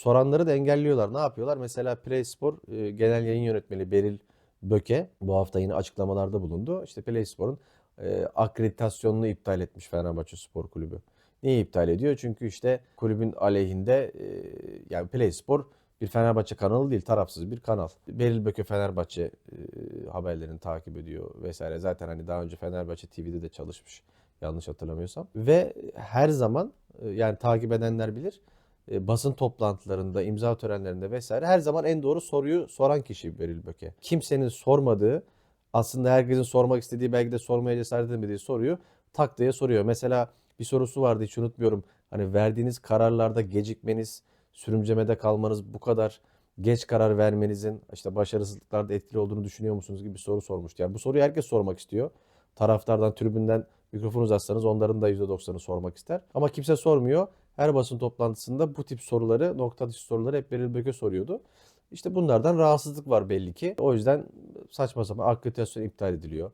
soranları da engelliyorlar. Ne yapıyorlar? Mesela Play Spor e, Genel Yayın Yönetmeni Beril Böke bu hafta yine açıklamalarda bulundu. İşte Play Spor'un e, akreditasyonunu iptal etmiş Fenerbahçe Spor Kulübü. Niye iptal ediyor? Çünkü işte kulübün aleyhinde e, yani Play Spor bir Fenerbahçe kanalı değil, tarafsız bir kanal. Beril Böke Fenerbahçe e, haberlerini takip ediyor vesaire. Zaten hani daha önce Fenerbahçe TV'de de çalışmış yanlış hatırlamıyorsam. Ve her zaman yani takip edenler bilir basın toplantılarında, imza törenlerinde vesaire her zaman en doğru soruyu soran kişi Beril Böke. Kimsenin sormadığı, aslında herkesin sormak istediği belki de sormaya cesaret edemediği soruyu tak diye soruyor. Mesela bir sorusu vardı hiç unutmuyorum. Hani verdiğiniz kararlarda gecikmeniz, sürümcemede kalmanız bu kadar geç karar vermenizin işte başarısızlıklarda etkili olduğunu düşünüyor musunuz gibi bir soru sormuştu. Yani bu soruyu herkes sormak istiyor. Taraftardan, tribünden mikrofon uzatsanız onların da %90'ı sormak ister. Ama kimse sormuyor. Her basın toplantısında bu tip soruları, nokta atışı soruları hep Beril Böke soruyordu. İşte bunlardan rahatsızlık var belli ki. O yüzden saçma sapan akreditasyon iptal ediliyor.